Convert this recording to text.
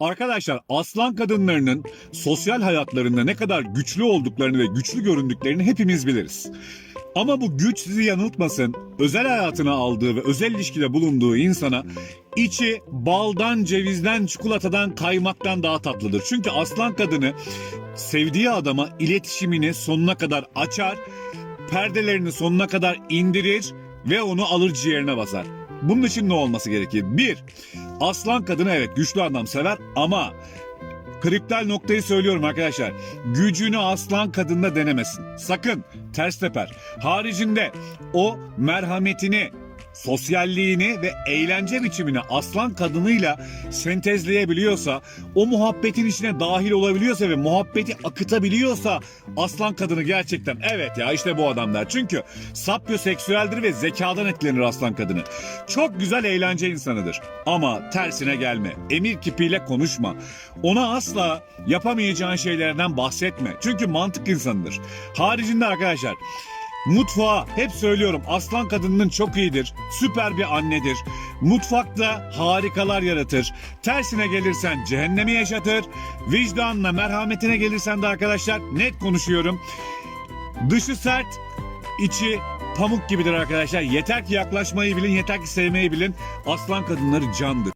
Arkadaşlar aslan kadınlarının sosyal hayatlarında ne kadar güçlü olduklarını ve güçlü göründüklerini hepimiz biliriz. Ama bu güç sizi yanıltmasın. Özel hayatına aldığı ve özel ilişkide bulunduğu insana içi baldan, cevizden, çikolatadan, kaymaktan daha tatlıdır. Çünkü aslan kadını sevdiği adama iletişimini sonuna kadar açar, perdelerini sonuna kadar indirir ve onu alır ciğerine basar. Bunun için ne olması gerekir? Bir, aslan kadını evet güçlü adam sever ama kriptal noktayı söylüyorum arkadaşlar. Gücünü aslan kadında denemesin. Sakın ters teper. Haricinde o merhametini, sosyalliğini ve eğlence biçimini aslan kadınıyla sentezleyebiliyorsa, o muhabbetin içine dahil olabiliyorsa ve muhabbeti akıtabiliyorsa aslan kadını gerçekten evet ya işte bu adam der. Çünkü sapyoseksüeldir ve zekadan etkilenir aslan kadını. Çok güzel eğlence insanıdır. Ama tersine gelme. Emir kipiyle konuşma. Ona asla yapamayacağın şeylerden bahsetme. Çünkü mantık insanıdır. Haricinde arkadaşlar Mutfağa hep söylüyorum aslan kadının çok iyidir. Süper bir annedir. Mutfakta harikalar yaratır. Tersine gelirsen cehennemi yaşatır. Vicdanla merhametine gelirsen de arkadaşlar net konuşuyorum. Dışı sert, içi pamuk gibidir arkadaşlar. Yeter ki yaklaşmayı bilin, yeter ki sevmeyi bilin. Aslan kadınları candır.